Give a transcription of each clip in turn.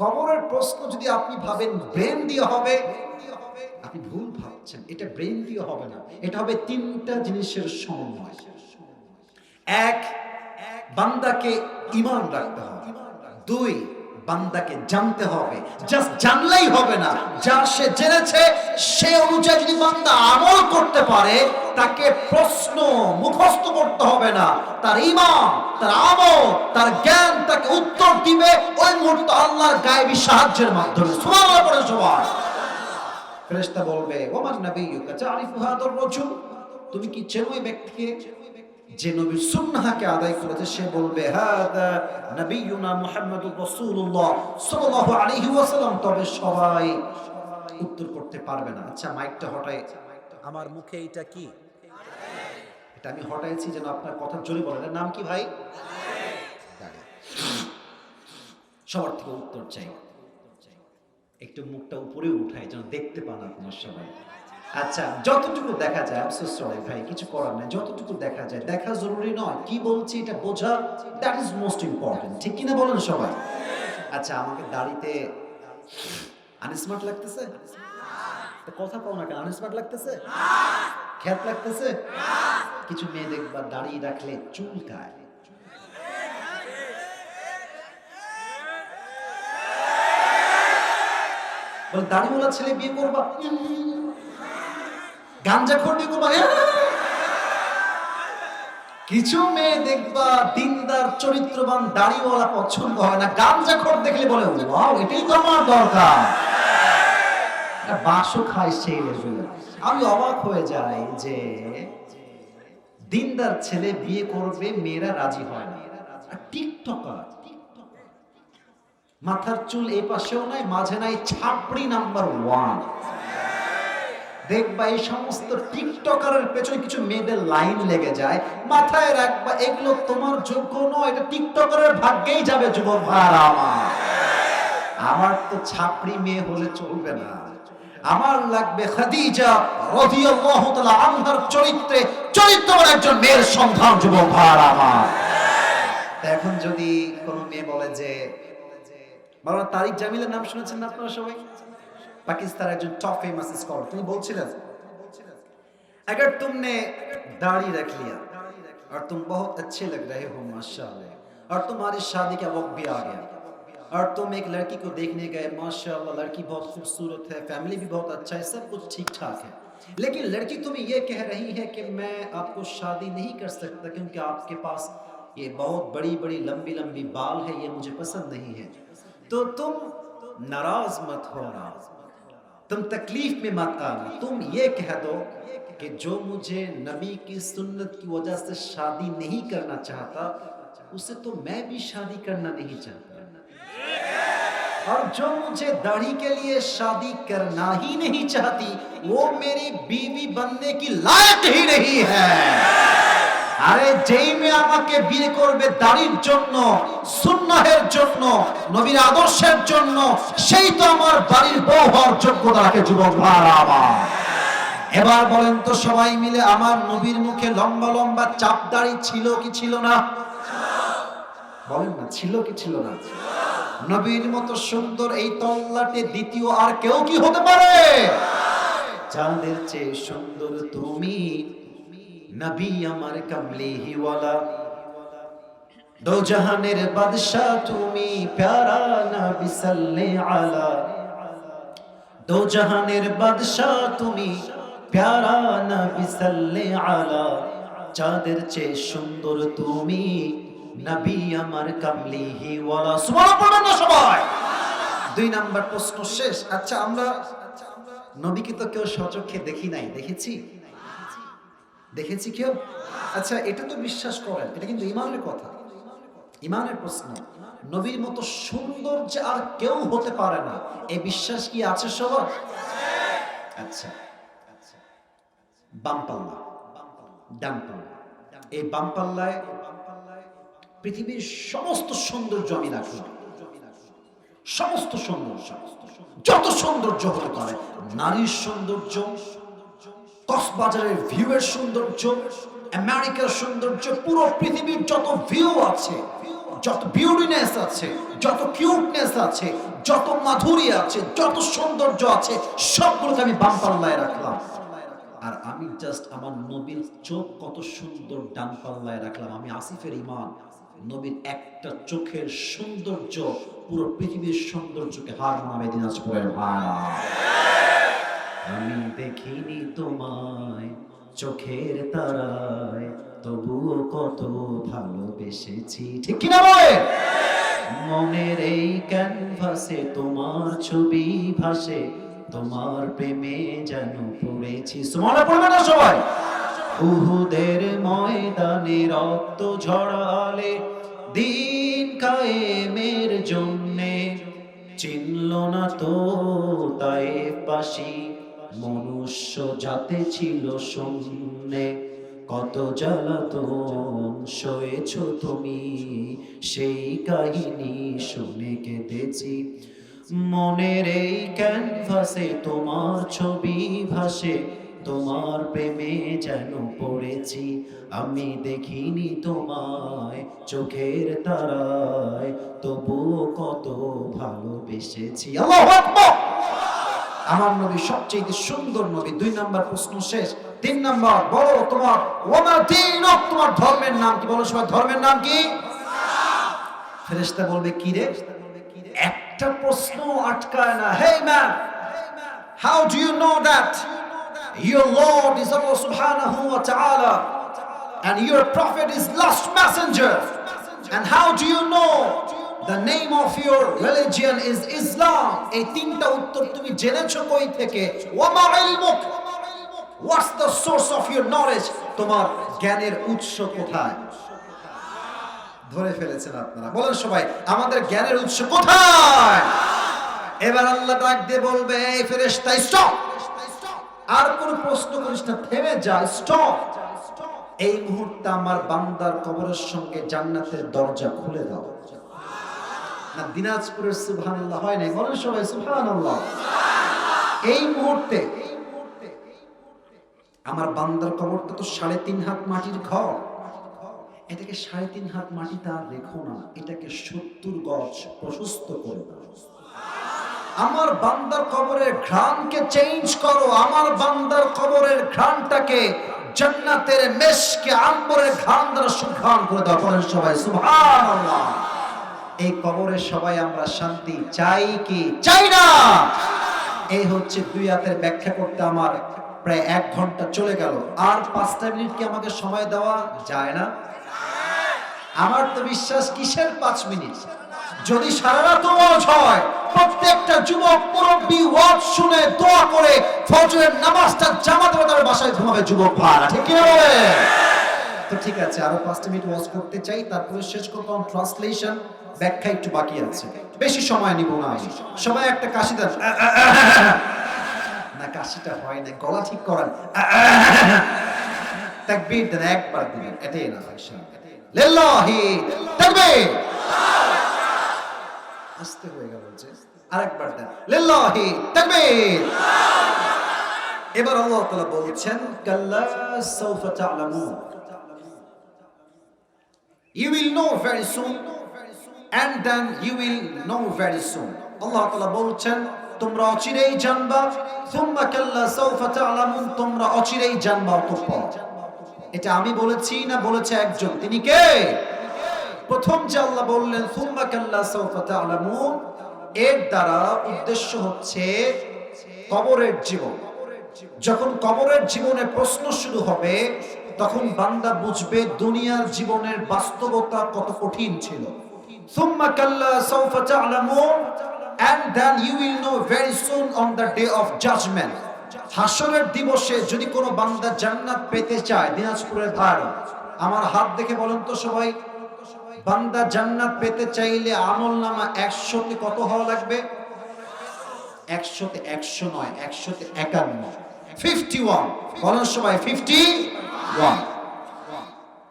কবরের প্রশ্ন যদি আপনি ভাবেন, ব্রেন দিয়ে হবে? আপনি ভুল ভাবছেন। এটা ব্রেন দিয়ে হবে না। এটা হবে তিনটা জিনিসের সমন্বয়। এক, বান্দাকে ইমান রাখতে হবে। দুই বান্দাকে জানতে হবে। জাস্ট জানলেই হবে না। যা সে জেনেছে, সে অনুযায়ী যদি বান্দা আমল করতে পারে, তাকে প্রশ্ন মুখস্থ করতে হবে না। তার ইমান, তার আমল, তার জ্ঞান তাকে উত্তর দিবে। ওই মুহূর্তে আল্লাহর গায়েবী সাহায্যের মাধ্যমে। সুবহানাল্লাহ পড়ে সবাই। ফেরেশতা বলবে ওমান নাবিয়্যুকা তারিফু হাদার রাজুল? তুমি কি চেনো এই ব্যক্তিকে? যে নবীর সুন্নাহকে আদায় করেছে, সে বলবে, হাদা নবিয়ুনা মুহাম্মাদুর রাসূলুল্লাহ সাল্লাল্লাহু আলাইহি ওয়াসাল্লাম। তবে সবাই উত্তর করতে পারবে না। আচ্ছা মাইকটা হটাই। আমার মুখে এটা কি? এটা আমি হটাইছি যেন আপনার কথা জোরে বলেন। নাম কি ভাই। সবার থেকে উত্তর চাই। একটু মুখটা উপরে উঠায় যেন দেখতে পান আপনার সবাই। আচ্ছা যতটুকু দেখা যায় I'm so ভাই, কিছু করার নাই, যতটুকু দেখা যায়, দেখা জরুরি নয়, কি বলছি এটা বোঝা দ্যাট ইজ মোস্ট ইম্পর্টেন্ট ঠিক কিনা বলেন সবাই? আচ্ছা আমাকে দাড়িতে আনস্মার্ট লাগতেছে? কথা পাও না কেন আনস্মার্ট লাগতেছে? খ্যাত লাগতেছে? কিছু মেয়ে দেখবা দাড়ি রাখলে চুলকায় বলে, দাড়িওয়ালা ছেলে বিয়ে করবা? গাঞ্জা করবা হ্যাঁ। কিছু মেয়ে দেখবা দিনদার, চরিত্রবান, দাড়িওয়ালা পছন্দ হয় না। গাঞ্জা দেখলে বলে, ওয়াও, এটাই তো আমার দরকার। বাসও খায় সেই আমি অবাক হয়ে যাই যে দিনদার ছেলে বিয়ে করবে, মেয়েরা রাজি হয় না। টিকটকার। মাথার চুল এই পাশেও নাই, মাঝে নাই, ছাপড়ি নাম্বার ওয়ান। দেখবা এই সমস্ত টিকটকারের পেছনে কিছু মেয়েদের লাইন লেগে যায়। মাথায় রাখবা, এগুলো তোমার যোগ্য নয়, এটা টিকটকারের ভাগ্যেই যাবে, যুবক ভাইয়ারা আমার। আমার তো ছাপড়ি মেয়ে হলে চলবে না। আমার লাগবে খাদিজা রাদিয়াল্লাহু তাআলা আনহার চরিত্রে, চরিত্রবান একজন মেয়ের সন্ধান যুবক ভাইয়ারা আমার। এখন যদি কোনো মেয়ে বলে যে বাবা তারিক জামিলের নাম শুনেছেন না আপনারা সবাই? پاکستان جو ٹاپ فیمس اسکالر تم بول چلا اگر تم نے داڑھی رکھ لیا اور تم بہت اچھے لگ رہے ہو ماشاءاللہ اور تمہاری شادی کا وقت بھی آ گیا اور تم ایک لڑکی کو دیکھنے گئے ماشاءاللہ لڑکی بہت خوبصورت ہے فیملی بھی بہت اچھا ہے سب کچھ ٹھیک ٹھاک ہے لیکن لڑکی تمہیں یہ کہہ رہی ہے کہ میں آپ کو شادی نہیں کر سکتا کیونکہ آپ کے پاس یہ بہت بڑی بڑی لمبی لمبی بال ہے یہ مجھے پسند نہیں ہے تو تم ناراض مت ہو ناراض تم تکلیف میں مت آنا۔ تم یہ کہہ دو کہ جو مجھے نبی کی سنت کی وجہ سے شادی نہیں کرنا چاہتا، اسے تو میں بھی شادی کرنا نہیں چاہتا۔ اور جو مجھے داڑھی کے لیے شادی کرنا ہی نہیں چاہتی، وہ میری بیوی بننے کی لائق ہی نہیں ہے۔ আরে যেই মেয়ে আমাকে বিয়ে করবে দাড়ির জন্য, সুন্নাহের জন্য, নবীর আদর্শের জন্য, সেই তো আমার বাড়ির বউ হওয়ার যোগ্যতা রাখে যুবক ভাড়া আমার। এবার বলেন তো সবাই মিলে আমার নবীর মুখে লম্বা লম্বা চাপ দাড়ি ছিল কি ছিল না? বলেন না, ছিল কি ছিল না? নবীর মতো সুন্দর এই তল্লাটে দ্বিতীয় আর কেউ কি হতে পারে? চাঁদের চেয়ে সুন্দর তুমি নবী আমার কমলি হিওয়ালা। দো জাহানের বাদশাহ তুমি প্যারা নবী সাল্লে আলা। দো জাহানের বাদশাহ তুমি প্যারা নবী সাল্লে আলা। চাঁদের চেয়ে সুন্দর তুমি নবী আমার কামলি হিওয়ালা। সুবহানাল্লাহ পড়বেন না সবাই। দুই নাম্বার প্রশ্ন শেষ। আচ্ছা আমরা নবীকে তো কেউ সচক্ষে দেখি নাই, দেখেছি? দেখেছি কেউ? আচ্ছা এটা তো বিশ্বাস করেন, এটা কিন্তু ইমানের কথা। ইমানের প্রশ্ন, নবীর মতো সুন্দর যে আর কেউ হতে পারে না এই বিশ্বাস কি আছে সবার? আচ্ছা বামপাল্লা ডানপাল্লা এই বামপাল্লায় পৃথিবীর সমস্ত সৌন্দর্য আমি রাখলাম সমস্ত সৌন্দর্য, যত সৌন্দর্য হতে পারে, নারীর সৌন্দর্য কক্সবাজারের ভিউয়ের সৌন্দর্য, আমেরিকার সৌন্দর্য, পুরো পৃথিবীর যত ভিউ আছে, যত বিউটিনেস আছে, যত কিউটনেস আছে, যত মাধুরী আছে, যত সৌন্দর্য আছে, সবগুলোকে আমি বাম পাল্লায় রাখলাম। আর আমি জাস্ট আমার নবীর চোখ কত সুন্দর ডান পাল্লায় রাখলাম। আমি আসিফের ইমান নবীর একটা চোখের সৌন্দর্য, পুরো পৃথিবীর সৌন্দর্যকে হার মানাবে দিনাজপুরের ভাড়া আমি দেখিনি তোমায় চোখের তারায়, তবুও কত ভালোবেসেছি। ঠিক কিনা বলে? মনের এই ক্যানভাসে তোমার ছবি ভাসে, তোমার প্রেমে যেন পড়েছি। মনে পড়বে না সবাই? উহুদের ময়দানে রক্ত ঝড়ালে দিন কায়েমের জন্যে চিনল না তো তাই পাশি মনুষ্য যাতে ছিল শূন্যে, কত জ্বালাতন সয়েছ তুমি? সেই কাহিনী শুনে কেঁদেছি। মনের এই ক্যানভাসে, তোমার ছবি ভাসে, তোমার প্রেমে যেন পড়েছি। আমি দেখিনি তোমায় চোখের তারায়, তবুও কত ভালোবেসেছি। আমার নবী সবচেয়ে সুন্দর নবী। দুই নাম্বার প্রশ্ন শেষ। তিন নাম্বার, বলো তোমার ওমা দিন তোমার ধর্মের নাম কি? বলো সবাই, ধর্মের নাম কি? ফেরেশতা বলবে, কি রে? একটা প্রশ্ন আটকায় না। Hey man how do you know that your lord is Allah subhanahu wa ta'ala and your prophet is last messenger? And how do you know the name of your religion is Islam. এই তিনটা উত্তর তুমি জেনেছো কই থেকে? ওয়ামা ইলমুক। What's the source of your knowledge? তোমার জ্ঞানের উৎস কোথায়? ধরে ফেলেছেন আপনারা। বলেন সবাই, আমাদের জ্ঞানের উৎস কোথায়? এবার আল্লাহ ডাক দিয়ে বলবে, এই ফেরেশতা স্টপ আর কোন প্রশ্ন করিস না, থেমে যা স্টপ এই মুহূর্তে আমার বান্দার কবরের সঙ্গে জান্নাতের দরজা খুলে দাও। না, দিনাজপুরের সুবহানাল্লাহ হয় নাই। বলেন সবাই, সুবহানাল্লাহ। এই মুহূর্তে, আমার বান্দার কবরটা তো সাড়ে তিন হাত মাটির ঘর। এটাকে সাড়ে তিন হাত মাটিতে আর রেখো না, এটাকে সত্তর গজ প্রশস্ত করে দাও। আমার বান্দার কবরের ঘ্রাণকে চেঞ্জ করো, আমার বান্দার কবরের ঘ্রাণটাকে জান্নাতের মেশকে আম্বরের ঘ্রাণ দ্বারা সুঘ্রাণ করে দাও। বলেন সবাই, সুবহানাল্লাহ। এই কবরে সবাই আমরা শান্তি চাই কি? চাই না! এই হচ্ছে দুই হাতের ব্যাখ্যা করতে আমার প্রায় এক ঘণ্টা চলে গেল। আর পাঁচটা মিনিট কি আমাকে সময় দেওয়া যায় না? আমার তো বিশ্বাস কিসের পাঁচ মিনিট? যদি সারা রাত ওয়াজ হয়, প্রত্যেকটা যুবক মুরব্বী ওয়াজ শুনে দোয়া করে ফজরের নামাজটা জামাতে বাসায় ঘুমাবে যুবক ভাড়া ঠিক কি বলে তো ঠিক আছে, আরও পাঁচটা মিনিট ওয়াজ করতে চাই, তারপরে শেষ করব ট্রান্সলেশন ব্যাখ্যা একটু বাকি আছে। বেশি সময় নিব না সবাই একটা কাশি দেন। না, কাশিটা হয় না গলা ঠিক করেন তাকবীর দেন, একবার দিবেন, এটাই না লিল্লাহি, তাকবীর! আসতে হয়ে গেল যে, আরেকবার দেন। লিল্লাহি, তাকবীর! এবার আল্লাহ তাআলা বলছেন, কাল্লা সাউফা তা'লামুন You will know very soon, and then you will know very soon. আল্লাহ তাআলা বলছেন, তোমরা অচিরেই জানবা, সুম্মা কাল্লা সাউফা তা'লামুন তোমরা অচিরেই জানবা অতঃপর। এটা আমি বলেছি না বলেছে একজন। তিনি কে? প্রথম যে আল্লাহ বললেন, সুম্মা কাল্লা সাউফা তা'লামুন এর দ্বারা উদ্দেশ্য হচ্ছে কবরের জীবন। যখন কবরের জীবনে প্রশ্ন শুরু হবে তখন বান্দা বুঝবে দুনিয়ার জীবনের বাস্তবতা কত কঠিন ছিল। সুম্মা কাল্লা and then you will know very soon on the day of judgment দিবসে যদি কোনো বান্দা জান্নাত পেতে চায়, দিনাজপুরের ভাই আমার হাত দেখে বলেন তো সবাই, বান্দা জান্নাত পেতে চাইলে আমল নামা একশোতে কত হওয়া লাগবে? একশোতে একশো নয়, একশোতে একান্ন। ফিফটি ওয়ান বলেন সবাই ফিফটি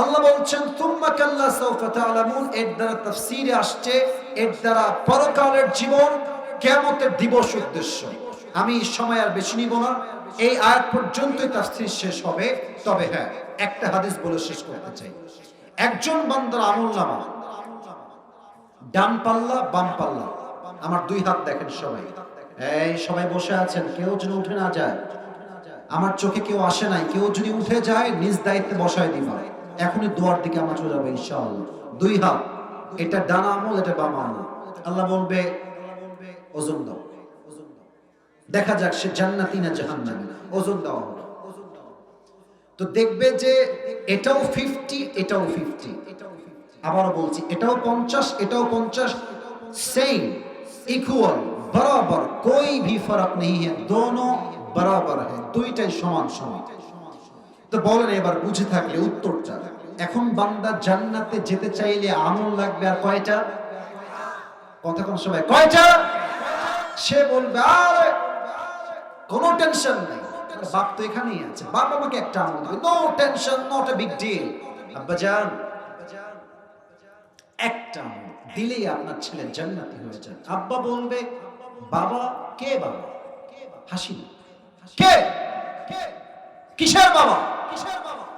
আল্লাহ বলছেন তুম্মা কাল্লা সাউফা তা'লামুন এর দ্বারা তাফসীরে আসছে, এর দ্বারা পরকালের জীবন দিবস উদ্দেশ্য। আমি সময় আর বেশি নিব না, এই আয়াত পর্যন্তই শেষ হবে। তবে হ্যাঁ একটা হাদিস বলে শেষ করতে চাই। একজন বান্দার আমল নামা, ডান পাল্লা, বাম পাল্লা। আমার দুই হাত দেখেন সবাই। এই সবাই বসে আছেন, কেউ যেন উঠে না যায়। আমার চোখে কেউ আসে নাই, কেউ যদি উঠে যায়, নিজ দায়িত্বে বসায় দিবা। এখনই দোয়ার দিকে আমার চলে যাবে, ইনশাআল্লাহ। দুই হাত, এটা ডানা আমল, এটা বাম আমল। আল্লাহ বলবে, ওজন দাও। দেখা যাক সে জান্নাতি না জাহান্নামি। ওজন দেওয়া হবে তো দেখবে যে এটাও ফিফটি এটাও ফিফটি আবারও বলছি, এটাও পঞ্চাশ এটাও পঞ্চাশ। সেম ইকুয়াল বরাবর, কোই ভি ফরক নেই হ্যাঁ দোনো বরাবর হ্যাঁ, দুইটাই সমান সমান তো বলেন এবার বুঝে থাকলে উত্তরটা। এখন বান্দা জান্নাতে যেতে চাইলে আমল লাগবে আর কয়টা? কতক্ষণ সময়, কয়টা? সে বলবে, আর, কোনো টেনশন নেই। বাপ তো এখানেই আছে। বাপ আমাকে একটা আমল দেবে। No tension not a big deal আব্বা জান একটা আমল দিলেই আপনার ছেলে জান্নাতি হয়ে যান আব্বা বলবে, বাবা, কে বাবা? হাসি কে? কিসের বাবা?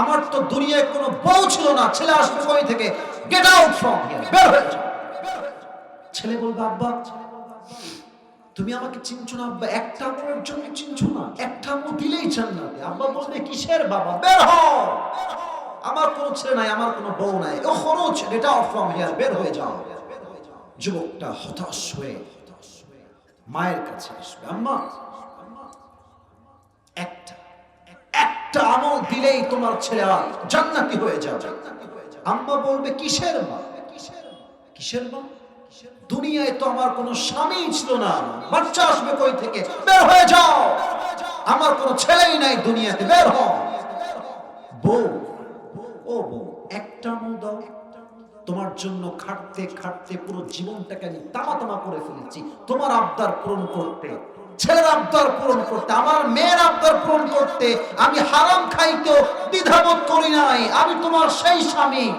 আমার তো দুনিয়ায় কোনো বউ ছিল না। ছেলে আসবে কই থেকে? গেট আউট ফ্রম হিয়ার বের হয়ে ছেলে বলবে, আব্বা, তুমি আমাকে চিনছো না, আব্বা। একটা আমলের জন্য চিনছো না। একটা আমল দিলেই জান্নাতে। আব্বা বলবে, কিসের বাবা? বের হও। আমার কোনো ছেলে নাই, আমার কোনো বউ নাই। ও খরচ এটা অফ ফ্রম হিয়ার বের হয়ে যাও। যুবকটা হতাশ হয়ে মায়ের কাছে আসবে, আম্মা একটা একটা আমল দিলেই তোমার ছেলে আর জান্নাতি হয়ে যাবে। আম্মা বলবে, কিসের মা? কিসের মা? দুনিয়ায় তো আমার কোনো স্বামী ছিল না। বাচ্চা আসবে কই থেকে? বের হয়ে যাও। আমার কোনো ছেলেই নাই দুনিয়াতে, বের হও। বউ, ও বউ, একটা আমল দাও। তোমার জন্য খাটতে খাটতে পুরো জীবনটাকে আমি তামা তামা করে ফেলেছি। তোমার আবদার পূরণ করতে ছেলের আবদার পূরণ করতে, আমার মেয়ের আবদার পূরণ করতে আমি হারাম খাইতেও দ্বিধাবোধ করি নাই। আমি তোমার সেই স্বামী।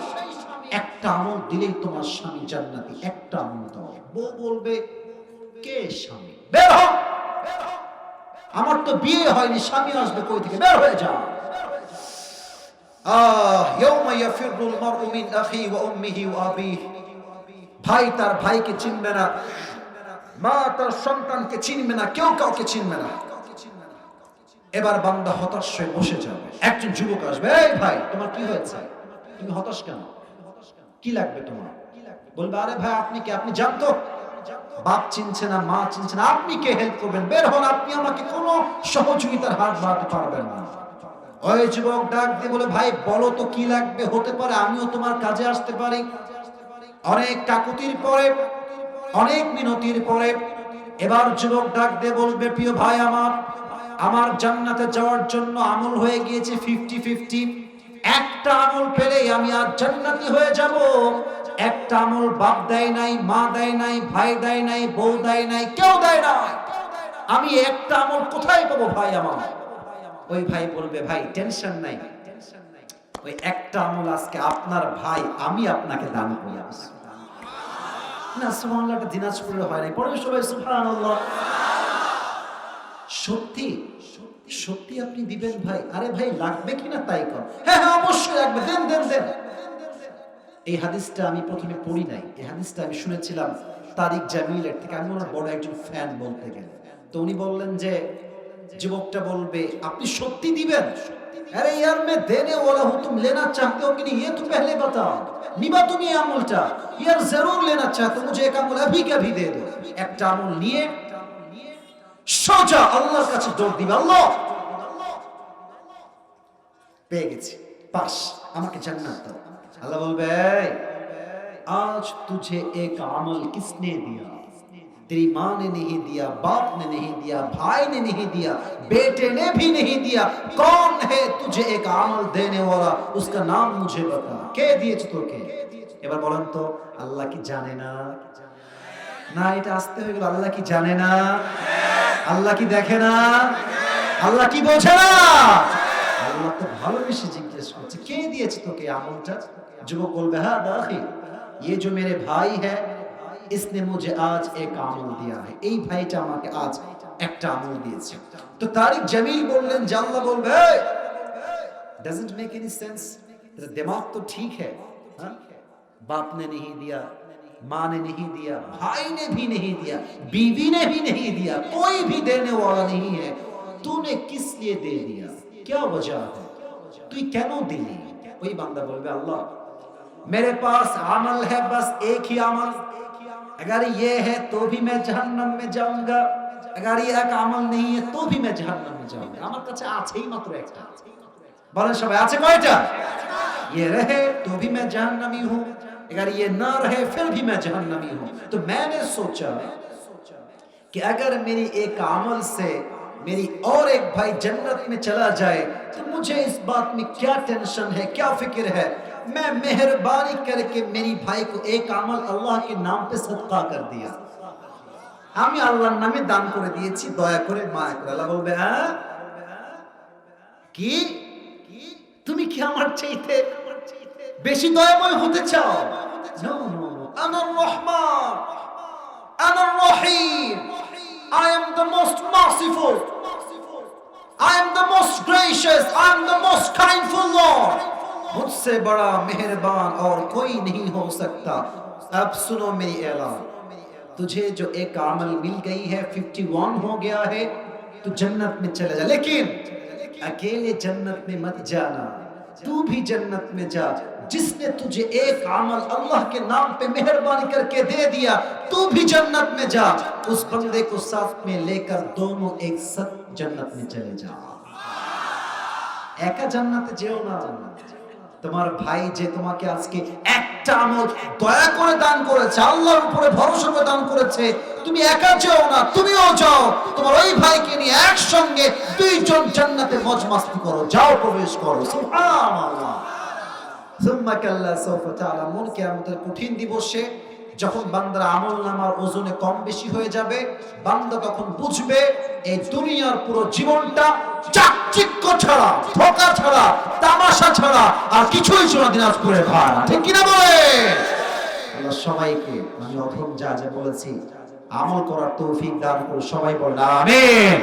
একটা আমল দিলেই তোমার স্বামী জান্নাতি, একটা আমল দাও। বউ বলবে, কে স্বামী? বের হ। আমার তো বিয়ে হয়নি, স্বামী আসবে কই থেকে? বের হয়ে যাও। আহ, ইয়াউমা ইয়াফিরুল মারউ মিন আখি ওয়া উম্মিহি ওয়া আবিহি। ভাই তার ভাইকে চিনবে না। মা তার সন্তানকে চিনবে না, কেউ কাউকে চিনবে না। এবার বান্দা হতাশ হয়ে বসে যাবে। একজন যুবক আসবে, এই ভাই, তোমার কি হয়েছে? তুমি হতাশ কেন? কি লাগবে তোমার? বলবে, আরে ভাই, আপনি কি? আপনি জানতো? বাপ চিনছে না, মা চিনছে না, আপনি কে? হেল্প করবেন, বের হন, আপনি আমাকে কোনো সহযোগিতার হাত বাড়াতে পারবেন না। ওই যুবক ডাক দিয়ে বলে, ভাই, বলো তো কি লাগবে? হতে পারে, আমিও তোমার কাজে আসতে পারি। অনেক কাকুতির পরে অনেক মিনতির পরে এবার যুবক ডাক দিয়ে বলবে, প্রিয় ভাই আমার আমার জান্নাতে যাওয়ার জন্য আমল হয়ে গিয়েছে ফিফটি ফিফটি একটা আমল পেলেই আমি আর জান্নাতি হয়ে যাব। একটা আমল বাপ দেয় নাই, মা দেয় নাই, ভাই দেয় নাই, বউ দেয় নাই, কেউ দেয় নাই। আমি একটা আমল কোথায় পাবো ভাই আমার? ওই ভাই বলবে, ভাই টেনশন নাই। ওই একটা আমল আজকে আপনার ভাই, আমি আপনাকে দান করি না, সুবহানাল্লাহটা দিনাজপুরে হয় নাই। পরে সবাই সুবহানাল্লাহ। সত্যি সত্যি আপনি দিবেন ভাই? আরে ভাই, লাগবে কিনা তাই কর হ্যাঁ হ্যাঁ অবশ্যই লাগবে। দেন দেন দেন। এই হাদিসটা আমি প্রথমে পড়ি নাই। এই হাদিসটা আমি শুনেছিলাম তারিক জামিলের থেকে। আমি ওনার বড় একজন ফ্যান বলতে গেলে। তো উনি বললেন যে, যুবকটা বলবে, আপনি সত্যি দিবেন? अरे यार मैं देने वाला हूं तुम लेना चाहते हो कि नहीं ये तो पहले बताओ নিবা তুমি এই আমলটা यार जरूर लेना चाहते हो मुझे एक আমল अभी के अभी दे दो একটা আমল নিয়ে সোজা আল্লাহর কাছে দৌড় দিবে আল্লাহ পেয়ে গেছি পাস আমাকে জান্নাত দাও আল্লাহ বলবে "এই, आज तुझे एक अमल किसने दिया तेरी माँ ने नहीं दिया बाप ने नहीं दिया भाई ने नहीं दिया बेटे ने भी नहीं दिया कौन है तुझे एक अमल देने वाला उसका नाम मुझे बता কে দিয়েছে তোকে এবার বলেন তো আল্লাহ কি জানে না না এটা আসতে হয়ে গেল আল্লাহ কি জানে না আল্লাহ কি দেখে না আল্লাহ কি বোঝে না আল্লাহ তো ভালোবেসে জিজ্ঞেস করছে কে দিয়েছে তোকে এই আমলটা যুবক বলবে হ্যাঁ দাখি ये जो मेरे भाई है اس نے مجھے آج ایک আমল دیا ہے ای بھائی چاما کے آج ایک আমাকে دیا একটা تو تاریخ جمیل بول Jamil جان اللہ بول بھائی doesn't make any sense دماغ تو ٹھیک ہے باپ نے نہیں دیا ماں نے نہیں دیا بھائی نے بھی نہیں دیا بیوی نے بھی نہیں دیا کوئی بھی دینے والا نہیں ہے تو نے کس لیے دے دیا کیا وجہ ہے تو یہ তুই কেন کوئی ওই بول বলবে اللہ میرے پاس عمل ہے بس ایک ہی عمل اگر یہ ہے تو بھی میں جہنم میں جاؤں گا۔ اگر یہ ایک عمل نہیں ہے تو بھی میں جہنم میں جاؤں گا۔ عمل کچھ আমার কাছে আছেই মাত্র بلن شبہ সবাই کوئی جا۔ یہ رہے تو بھی میں جہنمی ہوں۔ اگر یہ نہ رہے پھر بھی میں جہنمی ہوں۔ تو میں نے سوچا کہ اگر میری ایک عمل سے میری اور ایک بھائی جنت میں چلا جائے تو مجھے اس بات میں کیا ٹینشن ہے، کیا فکر ہے؟ मैं मेहरबानी करके मेरी भाई को एक अमल अल्लाह के नाम पे सदका कर दिया আমি আল্লাহর নামে দান করে দিয়েছি দয়া করে মায়া করে আল্লাহ বলবে হ্যাঁ কি তুমি কি আমার চাইতে বেশি দয়াময় হতে চাও নো নো নো আনার রহমান আনার রহিম I am the most merciful I am the most gracious مجھ سے بڑا مہربان اور کوئی نہیں ہو سکتا۔ اب سنو میری اعلان۔ تجھے جو ایک عمل مل گئی ہے، ففٹی ون ہو گیا ہے، تو جنت میں چلے جا۔ لیکن اکیلے جنت میں مت جانا۔ تو بھی جنت میں جا۔ جس نے تجھے ایک عمل اللہ کے نام پہ مہربانی کر کے دے دیا، تو بھی جنت میں جا۔ اس بندے کو ساتھ میں لے کر دونوں ایک ساتھ جنت میں چلے جا۔ ایک جنت جیو نہ جنت তোমার ভাই যে তোমাকে আজকে একটা আমল দয়া করে দান করেছে, আল্লাহর উপরে ভরসা করে দান করেছে, তুমি একা যাও না, তুমিও যাও। তোমার ওই ভাইকে নিয়ে একসঙ্গে দুইজন জান্নাতে মজ মস্তি করো, যাও প্রবেশ করো। সুবহানাল্লাহ। সুম্মা কাল্লা সাউফা তা'লামুন কিয়ামতের কঠিন দিবসে যখন বান্দার আমল নামার ওজনে কম বেশি হয়ে যাবে, বান্দা তখন বুঝবে এই দুনিয়ার পুরো জীবনটা চাকচিক্য ছাড়া, ধোকা ছাড়া, তামাশা ছাড়া আর কিছুই ছিল না দিনাজপুরের ভাড়া ঠিক কিনা বলে? সবাইকে আমি অথম যা যা বলেছি, আমল করার তৌফিক দান করে সবাই বলেন, আমিন।